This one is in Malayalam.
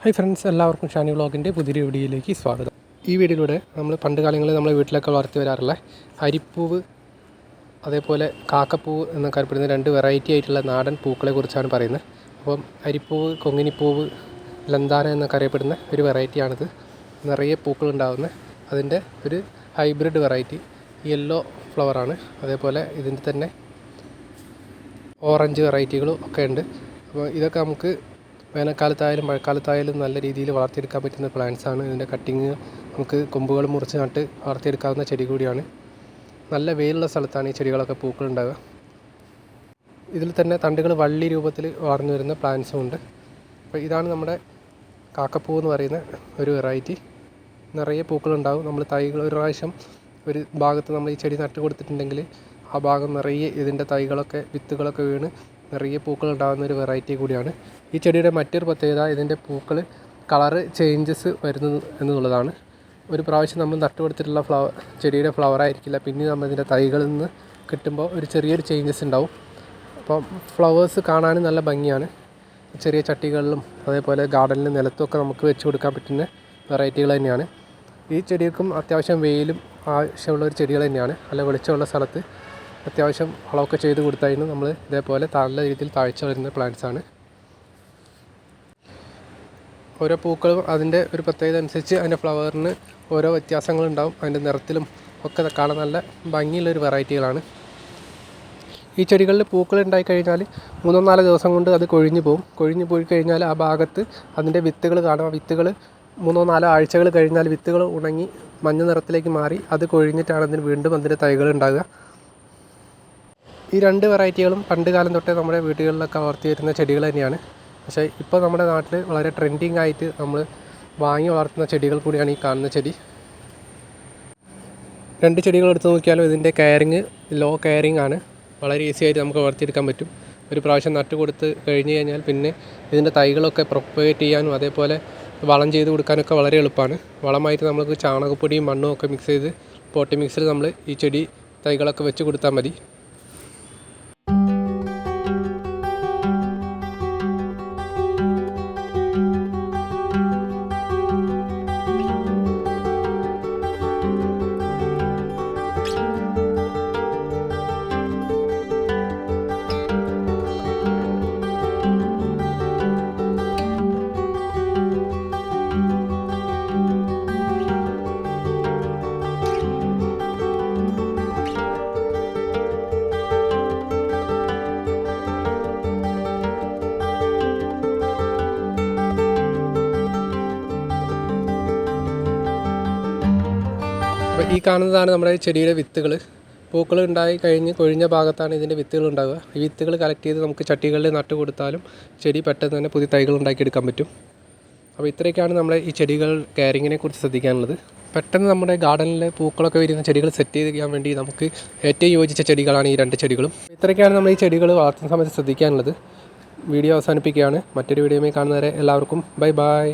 ഹായ് ഫ്രണ്ട്സ് എല്ലാവർക്കും ഷാനി വ്ളോഗിന്റെ പുതിയൊരു വീഡിയോയിലേക്ക് സ്വാഗതം. ഈ വീഡിയോയിലൂടെ നമ്മൾ പണ്ട് കാലങ്ങളിൽ നമ്മളെ വീട്ടിലൊക്കെ വളർത്തി വരാറുള്ള അരിപ്പൂവ് അതേപോലെ കാക്കപ്പൂവ് എന്നൊക്കെ അറിയപ്പെടുന്ന രണ്ട് വെറൈറ്റി ആയിട്ടുള്ള നാടൻ പൂക്കളെ കുറിച്ചാണ് പറയുന്നത്. അപ്പം അരിപ്പൂവ് കൊങ്ങിനിപ്പൂവ് ലന്താന എന്നൊക്കെ അറിയപ്പെടുന്ന ഒരു വെറൈറ്റിയാണിത് നിറയെ പൂക്കൾ ഉണ്ടാകുന്ന അതിന്റെ ഒരു ഹൈബ്രിഡ് വെറൈറ്റി യെല്ലോ ഫ്ലവറാണ് അതേപോലെ ഇതിന്റെ തന്നെ ഓറഞ്ച് വെറൈറ്റികളും ഒക്കെ ഉണ്ട്. അപ്പോൾ ഇതൊക്കെ നമുക്ക് വേനൽക്കാലത്തായാലും മഴക്കാലത്തായാലും നല്ല രീതിയിൽ വളർത്തിയെടുക്കാൻ പറ്റുന്ന പ്ലാന്റ്സ് ആണ് ഇതിന്റെ കട്ടിങ് നമുക്ക് കൊമ്പുകൾ മുറിച്ച് നട്ട് വളർത്തിയെടുക്കാവുന്ന ചെടി കൂടിയാണ്. നല്ല വെയിലുള്ള സ്ഥലത്താണ് ഈ ചെടികളൊക്കെ പൂക്കൾ ഉണ്ടാവുക ഇതിൽ തന്നെ തണ്ടുകൾ വള്ളി രൂപത്തിൽ വളർന്നു വരുന്ന പ്ലാന്റ്സും ഉണ്ട്. അപ്പോൾ ഇതാണ് നമ്മുടെ കാക്കപ്പൂ എന്ന് പറയുന്ന ഒരു വെറൈറ്റി. നിറയെ പൂക്കളുണ്ടാവും. നമ്മൾ തൈകൾ ഒരു പ്രാവശ്യം ഒരു ഭാഗത്ത് നമ്മൾ ഈ ചെടി നട്ട് കൊടുത്തിട്ടുണ്ടെങ്കിൽ ആ ഭാഗം നിറയെ ഇതിന്റെ തൈകളൊക്കെ വിത്തുകളൊക്കെ വീണ് നിറയെ പൂക്കൾ ഉണ്ടാകുന്ന ഒരു വെറൈറ്റി കൂടിയാണ്. ഈ ചെടിയുടെ മറ്റൊരു പ്രത്യേകത ഇതിന്റെ പൂക്കൾ കളറ് ചേഞ്ചസ് വരുന്നു എന്നുള്ളതാണ്. ഒരു പ്രാവശ്യം നമ്മൾ നട്ടുകൊടുത്തിട്ടുള്ള ഫ്ലവർ ചെടിയുടെ ഫ്ലവർ ആയിരിക്കില്ല. പിന്നെ നമ്മൾ ഇതിന്റെ തൈകളിൽ നിന്ന് കിട്ടുമ്പോൾ ഒരു ചെറിയൊരു ചേഞ്ചസ് ഉണ്ടാവും. അപ്പം ഫ്ലവേഴ്സ് കാണാനും നല്ല ഭംഗിയാണ്. ചെറിയ ചട്ടികളിലും അതേപോലെ ഗാർഡനിലും നിലത്തുമൊക്കെ നമുക്ക് വെച്ച് കൊടുക്കാൻ പറ്റുന്ന വെറൈറ്റികൾ തന്നെയാണ്. ഈ ചെടികൾക്കും അത്യാവശ്യം വെയിലും ആവശ്യമുള്ള ഒരു ചെടികൾ തന്നെയാണ്. നല്ല വെളിച്ചമുള്ള സ്ഥലത്ത് അത്യാവശ്യം വളമൊക്കെ ചെയ്ത് കൊടുത്തായിരുന്നു നമ്മൾ ഇതേപോലെ നല്ല രീതിയിൽ താഴ്ച വരുന്ന പ്ലാന്റ്സ് ആണ്. ഓരോ പൂക്കളും അതിന്റെ ഒരു പ്രത്യേകത അനുസരിച്ച് അതിന്റെ ഫ്ലവറിന് ഓരോ വ്യത്യാസങ്ങളുണ്ടാവും. അതിന്റെ നിറത്തിലും ഒക്കെ കാണാൻ നല്ല ഭംഗിയുള്ളൊരു വെറൈറ്റികളാണ് ഈ ചെടികളിൽ പൂക്കൾ ഉണ്ടായി കഴിഞ്ഞാൽ മൂന്നോ നാലോ ദിവസം കൊണ്ട് അത് കൊഴിഞ്ഞു പോകും കൊഴിഞ്ഞു പോയി കഴിഞ്ഞാൽ ആ ഭാഗത്ത് അതിന്റെ വിത്തുകൾ കാണാം. വിത്തുകൾ മൂന്നോ നാലോ ആഴ്ചകൾ കഴിഞ്ഞാൽ വിത്തുകൾ ഉണങ്ങി മഞ്ഞ നിറത്തിലേക്ക് മാറി അത് കൊഴിഞ്ഞിട്ടാണ് അതിന് വീണ്ടും അതിന്റെ തൈകൾ ഉണ്ടാകുക ഈ രണ്ട് വെറൈറ്റികളും പണ്ട് കാലം തൊട്ടേ നമ്മുടെ വീടുകളിലൊക്കെ വളർത്തി വരുന്ന ചെടികൾ തന്നെയാണ്. പക്ഷേ ഇപ്പോൾ നമ്മുടെ നാട്ടിൽ വളരെ ട്രെൻഡിങ് ആയിട്ട് നമ്മൾ വാങ്ങി വളർത്തുന്ന ചെടികൾ കൂടിയാണ് ഈ കാണുന്ന ചെടി. രണ്ട് ചെടികൾ എടുത്ത് നോക്കിയാലും ഇതിന്റെ കെയറിങ് ലോ കെയറിങ് ആണ്. വളരെ ഈസി ആയിട്ട് നമുക്ക് വളർത്തിയെടുക്കാൻ പറ്റും. ഒരു പ്രാവശ്യം നട്ട് കൊടുത്ത് കഴിഞ്ഞ് കഴിഞ്ഞാൽ പിന്നെ ഇതിന്റെ തൈകളൊക്കെ പ്രൊപ്പഗേറ്റ് ചെയ്യാനും അതേപോലെ വളം ചെയ്ത് കൊടുക്കാനൊക്കെ വളരെ എളുപ്പമാണ്. വളമായിട്ട് നമുക്ക് ചാണകപ്പൊടിയും മണ്ണും ഒക്കെ മിക്സ് ചെയ്ത് പോട്ടി മിക്സിൽ നമ്മൾ ഈ ചെടി തൈകളൊക്കെ വെച്ച് കൊടുത്താൽ മതി. ഈ കാണുന്നതാണ് നമ്മുടെ ചെടിയുടെ വിത്തുകൾ. പൂക്കൾ ഉണ്ടായി കഴിഞ്ഞ് കൊഴിഞ്ഞ ഭാഗത്താണ് ഇതിന്റെ വിത്തുകൾ ഉണ്ടാവുക. ഈ വിത്തുകൾ കളക്ട് ചെയ്ത് നമുക്ക് ചട്ടികളിൽ നട്ട് കൊടുത്താലും ചെടി പെട്ടെന്ന് തന്നെ പുതിയ തൈകൾ ഉണ്ടാക്കിയെടുക്കാൻ പറ്റും. അപ്പോൾ ഇത്രയൊക്കെയാണ് നമ്മുടെ ഈ ചെടികൾ കെയറിങ്ങിനെ കുറിച്ച് ശ്രദ്ധിക്കാനുള്ളത്. പെട്ടെന്ന് നമ്മുടെ ഗാർഡനിൽ പൂക്കളൊക്കെ വരുന്ന ചെടികൾ സെറ്റ് ചെയ്യാൻ വേണ്ടി നമുക്ക് ഏറ്റവും യോജിച്ച ചെടികളാണ് ഈ രണ്ട് ചെടികളും. ഇത്രയൊക്കെയാണ് നമ്മൾ ഈ ചെടികൾ വളർത്തുന്ന സമയത്ത് ശ്രദ്ധിക്കാനുള്ളത്. വീഡിയോ അവസാനിപ്പിക്കുകയാണ്. മറ്റൊരു വീഡിയോയുമായി കാണുന്നവരെ എല്ലാവർക്കും ബൈ ബൈ